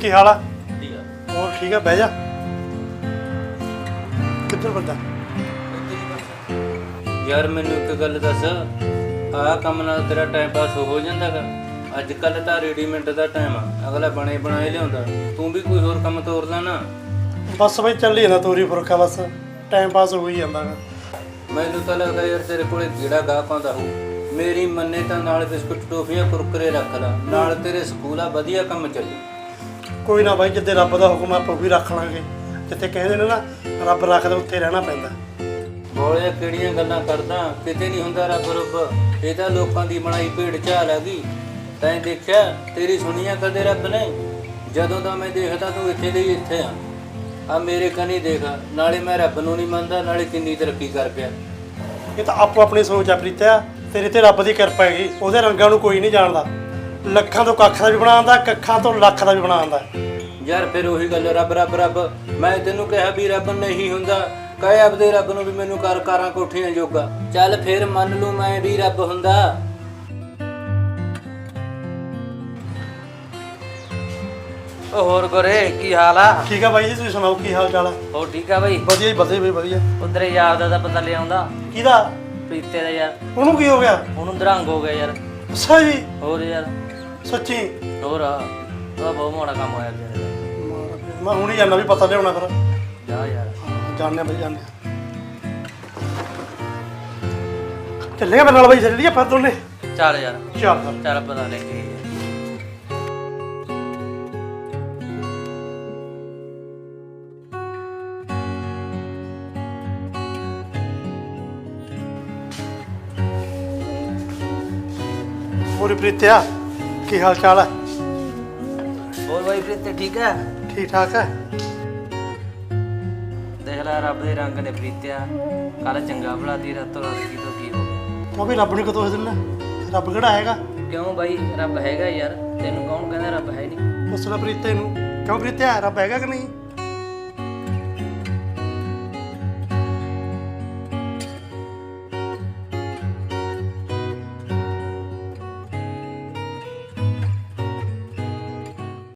ਕੀ ਹਾਲ ਆ? ਠੀਕ ਆ। ਹੋਰ ਠੀਕ ਆ ਬਹਿ ਜਾ। ਕਿੱਧਰ ਬੰਦਾ ਯਾਰ ਮੈਨੂੰ ਇੱਕ ਗੱਲ ਦੱਸ। ਆਹ ਕੰਮ ਨਾਲ ਤੇਰਾ ਟਾਈਮ ਪਾਸ ਹੋ ਜਾਂਦਾਗਾ। ਅੱਜ ਕੱਲ ਤਾਂ ਰੈਡੀਮੈਂਟ ਦਾ ਟਾਈਮ ਆ। ਅਗਲਾ ਬਣੇ ਬਣਾਏ ਲਿਆਉਂਦਾ। ਤੂੰ ਵੀ ਕੋਈ ਹੋਰ ਕੰਮ ਤੋਰ ਲੈ ਨਾ। ਬਸ ਬਈ ਚੱਲੀ ਜਾਂਦਾ ਤੋਰੀ ਫੁਰਕਾ ਬਸ ਟਾਈਮ ਪਾਸ ਹੋ ਹੀ ਜਾਂਦਾ ਗਾ ਮੈਨੂੰ ਤਾਂ ਲੱਗਦਾ ਯਾਰ ਤੇਰੇ ਕੋਲੇ ਕੀੜਾ ਗਾ ਪਾਉਂਦਾ ਹੋ ਮੇਰੀ ਮੰਨੇ ਤਾਂ ਨਾਲ ਬਿਸਕੁਟ ਟੋਫੀਆਂ ਕੁਰਕਰੇ ਰੱਖ ਲੈ। ਨਾਲ ਤੇਰੇ ਸਕੂਲ ਆ ਵਧੀਆ ਕੰਮ ਚੱਲੀ। ਕੋਈ ਨਾ ਬਾਈ ਜਿੱਦੇ ਰੱਬ ਦਾ ਹੁਕਮ ਆ, ਆਪਾਂ ਵੀ ਰੱਖ ਲਾਂਗੇ। ਜਿੱਥੇ ਕਹਿੰਦੇ ਨੇ ਨਾ ਰੱਬ ਰੱਖਦਾ ਉੱਥੇ ਰਹਿਣਾ ਪੈਂਦਾ। ਬੋਲੇ ਕਿਹੜੀਆਂ ਗੱਲਾਂ ਕਰਦਾ? ਕਿਤੇ ਨਹੀਂ ਹੁੰਦਾ ਰੱਬ ਰੱਬ। ਇਹ ਤਾਂ ਲੋਕਾਂ ਦੀ ਬਣਾਈ ਭੇਡ ਝਾਲ ਹੈਗੀ। ਤੈਂ ਦੇਖਿਆ ਤੇਰੀ ਸੁਣੀਆਂ ਕਦੇ ਰੱਬ ਨੇ? ਜਦੋਂ ਦਾ ਮੈਂ ਦੇਖਦਾ ਤੂੰ ਇੱਥੇ ਦੇ ਹੀ ਇੱਥੇ ਆ। ਆ ਮੇਰੇ ਕਨੀ ਦੇਖ ਨਾਲੇ ਮੈਂ ਰੱਬ ਨੂੰ ਨਹੀਂ ਮੰਨਦਾ ਨਾਲੇ ਕਿੰਨੀ ਤਰੱਕੀ ਕਰ ਪਿਆ। ਇਹ ਤਾਂ ਆਪੋ ਆਪਣੀ ਸੋਚ ਆ ਪ੍ਰੀਤਿਆ। ਤੇਰੇ ਤੇ ਰੱਬ ਦੀ ਕਿਰਪਾ ਹੈਗੀ ਉਹਦੇ ਰੰਗਾਂ ਨੂੰ ਕੋਈ ਨਹੀਂ ਜਾਣਦਾ। ਲੱਖਾਂ ਤੋਂ ਕੱਖ ਦਾ ਵੀ ਬਣਾਉਂਦਾ ਕੱਖਾਂ ਤੋਂ ਲੱਖ ਦਾ ਵੀ ਬਣਾਉਂਦਾ। ਯਾਰ ਫਿਰ ਉਹੀ ਗੱਲ ਰੱਬ ਰੱਬ ਰੱਬ ਮੈਂ ਤੈਨੂੰ ਕਿਹਾ ਵੀ ਰੱਬ ਨਹੀਂ ਹੁੰਦਾ। ਕਹੇ ਆਪਦੇ ਰੱਬ ਨੂੰ ਵੀ ਮੈਨੂੰ ਕਰ ਕਾਰਾਂ ਕੋਠੀਆਂ ਜੋਗਾ। ਚੱਲ ਫਿਰ ਮੰਨ ਲੂ ਮੈਂ ਵੀ ਰੱਬ ਹੁੰਦਾ। ਓ ਹੋਰ ਗੋਰੇ ਕੀ ਹਾਲ ਆ? ਠੀਕ ਆ ਬਾਈ ਜੀ ਤੁਸੀਂ ਸੁਣਾਓ ਕੀ ਹਾਲ ਚਾਲ ਆ? ਹੋਰ ਠੀਕ ਆ ਬਈ? ਵਧੀਆ ਜੀ ਵਧੀਆ ਬਈ ਵਧੀਆ। ਉਧਰ ਯਾਰ ਦਾ ਤਾਂ ਪਤਾ ਲਿਆਉਂਦਾ ਕਿਹਦਾ? ਪ੍ਰੀਤੇ ਦਾ ਯਾਰ। ਉਹਨੂੰ ਕੀ ਹੋ ਗਿਆ? ਉਹਨੂੰ ਦਰੰਗ ਹੋ ਗਿਆ ਯਾਰ। ਅੱਛਾ ਜੀ। ਹੋਰ ਯਾਰ। ਸੱਚੀ? ਹੋਰ ਆ ਉਹਦਾ ਬਹੁਤ ਮਾੜਾ ਕੰਮ ਹੋਇਆ ਯਾਰ ਮੈਂ ਹੁਣੀ ਜਾਣਾ ਵੀ ਪਤਾ ਲਿਆਉਣਾ ਫਿਰ। ਜਾ ਯਾਰ। ਜਾਣਦੇ ਬਈ ਜਾਣਦੇ ਚੱਲੇਗਾ ਮੇਰੇ ਨਾਲ ਬਾਈ ਚੱਲੀਏ ਫਿਰ ਦੋਨੇ। ਚੱਲ ਯਾਰ। ਚੱਲ। ਫਿਰ ਚੱਲ ਪਤਾ ਲੈ ਕੇ। ਹੋਰ ਪ੍ਰੀਤਿਆ? ਕੀ ਹਾਲ ਚਾਲ ਹੈ? ਹੋਰ ਬਾਈ ਪ੍ਰੀਤੇ ਠੀਕ ਹੈ? ਠੀਕ ਠਾਕ ਹੈ। ਦੇਖ ਲੈ ਰੱਬ ਦੇ ਰੰਗ ਨੇ ਪ੍ਰੀਤਿਆ। ਕੱਲ ਚੰਗਾ ਭਲਾ ਦੀ ਰਾਤੋਂ ਰਾਤ ਕੀ ਤੋਂ ਕੀ ਹੋ ਗਿਆ। ਵੀ ਰੱਬ ਨੇ ਕਦੋਂ ਇਸ ਦਿਨ? ਰੱਬ ਕਿਹੜਾ ਹੈਗਾ? ਕਿਉਂ ਬਾਈ? ਰੱਬ ਹੈਗਾ ਯਾਰ। ਤੈਨੂੰ ਕੌਣ ਕਹਿੰਦਾ ਰੱਬ ਹੈ ਨਹੀਂ? ਪੁੱਛ ਲੈ ਪ੍ਰੀਤੇ ਨੂੰ ਕਿਉਂ ਪ੍ਰੀਤਿਆ? ਰੱਬ ਹੈਗਾ ਕਿ ਨਹੀਂ?